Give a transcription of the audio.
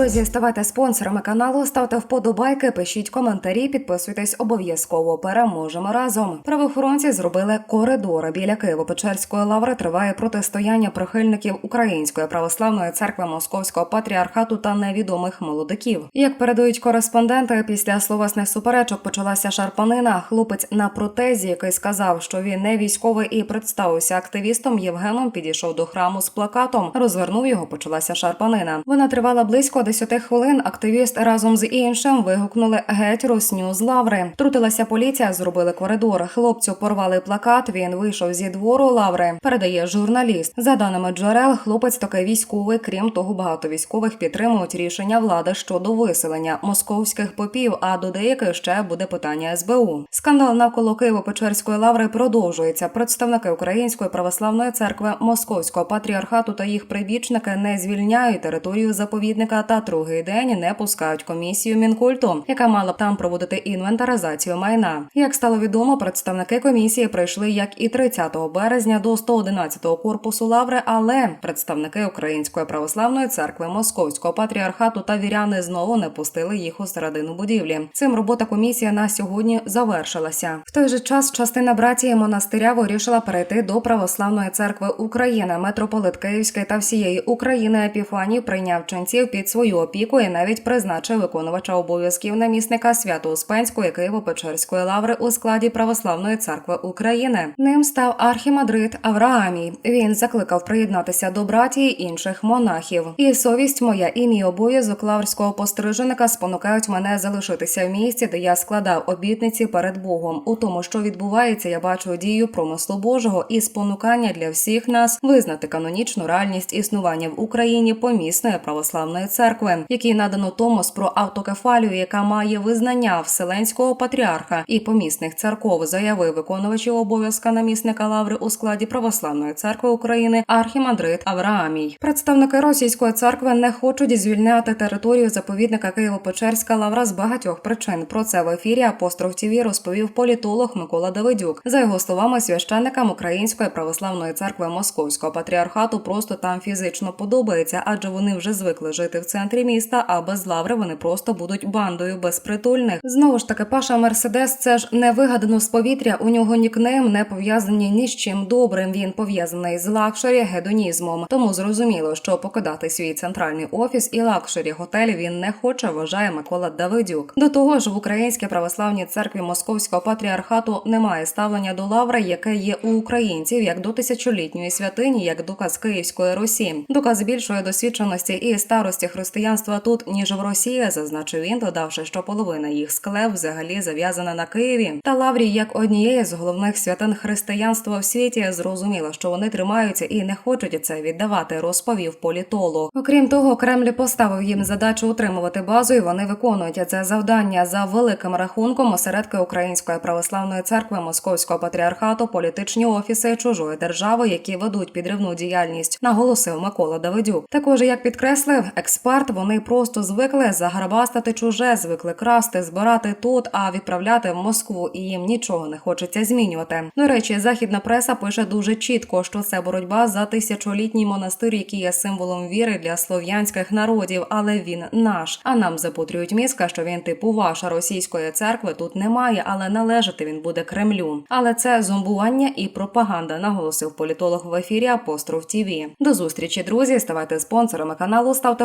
Друзі, ставайте спонсорами каналу, ставте вподобайки, пишіть коментарі, підписуйтесь обов'язково. Переможемо разом. Правоохоронці зробили коридори біля Києво-Печерської лаври. Триває протистояння прихильників Української православної церкви Московського патріархату та невідомих молодиків. Як передають кореспонденти, після словесних суперечок почалася шарпанина. Хлопець на протезі, який сказав, що він не військовий і представився активістом Євгеном, підійшов до храму з плакатом. Розвернув його. Почалася шарпанина. Вона тривала близько 10 хвилин. Активіст разом з іншим вигукнули геть русню з лаври. Трутилася поліція, зробили коридор. Хлопцю порвали плакат. Він вийшов зі двору лаври. Передає журналіст. За даними джерел, хлопець таки військовий. Крім того, багато військових підтримують рішення влади щодо виселення московських попів. А до деяких ще буде питання СБУ. Скандал навколо Києво-Печерської лаври продовжується. Представники Української православної церкви Московського патріархату та їх прибічники не звільняють територію заповідника та другий день не пускають комісію мінкульту, яка мала б там проводити інвентаризацію майна. Як стало відомо, представники комісії прийшли як і 30 березня до 111-го корпусу лаври, але представники Української православної церкви Московського патріархату та віряни знову не пустили їх у середину будівлі. Цим робота комісії на сьогодні завершилася. В той же час частина братії монастиря вирішила перейти до православної церкви України. Митрополит Київський та всієї України Епіфаній прийняв ченців під свою опіку і навіть призначив виконувача обов'язків намісника Свято-Успенської Києво-Печерської лаври у складі Православної церкви України. Ним став архімандрит Авраамій. Він закликав приєднатися до братії інших монахів. І совість моя і мій обов'язок лаврського постриженика спонукають мене залишитися в місці, де я складав обітниці перед Богом. У тому, що відбувається, я бачу дію промислу Божого і спонукання для всіх нас визнати канонічну реальність існування в Україні помісної православної церкви, якій надано томос про автокефалію, яка має визнання вселенського патріарха і помісних церков, заявив виконувачів обов'язка намісника лаври у складі православної церкви України архімандрит Авраамій. Представники російської церкви не хочуть звільняти територію заповідника Києво-Печерська лавра з багатьох причин. Про це в ефірі Апостроф ТІВІ розповів політолог Микола Давидюк. За його словами, священникам Української православної церкви Московського патріархату просто там фізично подобається, адже вони вже звикли жити в центрі міста. А без лаври вони просто будуть бандою безпритульних. Знову ж таки, Паша Мерседес це ж не вигадано з повітря. У нього нікнейм не пов'язані ні з чим добрим. Він пов'язаний з лакшері гедонізмом. Тому зрозуміло, що покидати свій центральний офіс і лакшері готель він не хоче. Вважає Микола Давидюк. До того ж, в Українській православній церкві Московського патріархату немає ставлення до лаври, яке є у українців, як до тисячолітньої святині, як доказ Київської Русі. Доказ більшої досвідченості і старості християнства тут ніж в Росії, зазначив він, додавши, що половина їх склеп взагалі зав'язана на Києві. Та Лаврі, як однієї з головних святин християнства в світі, зрозуміла, що вони тримаються і не хочуть це віддавати, розповів політолог. Окрім того, Кремль поставив їм задачу утримувати базу, і вони виконують це завдання за великим рахунком. Осередки Української православної церкви Московського патріархату, політичні офіси чужої держави, які ведуть підривну діяльність, наголосив Микола Давидюк. Також як підкреслив експерт, вони просто звикли загарбастати чуже, звикли красти, збирати тут, а відправляти в Москву, і їм нічого не хочеться змінювати. До речі, західна преса пише дуже чітко, що це боротьба за тисячолітній монастир, який є символом віри для слов'янських народів, але він наш. А нам запутрюють мізка, що він типу ваша російської церкви тут немає, але належати він буде Кремлю. Але це зомбування і пропаганда, наголосив політолог в ефірі Апостроф ТІВІ. До зустрічі, друзі. Ставайте спонсорами каналу, ставте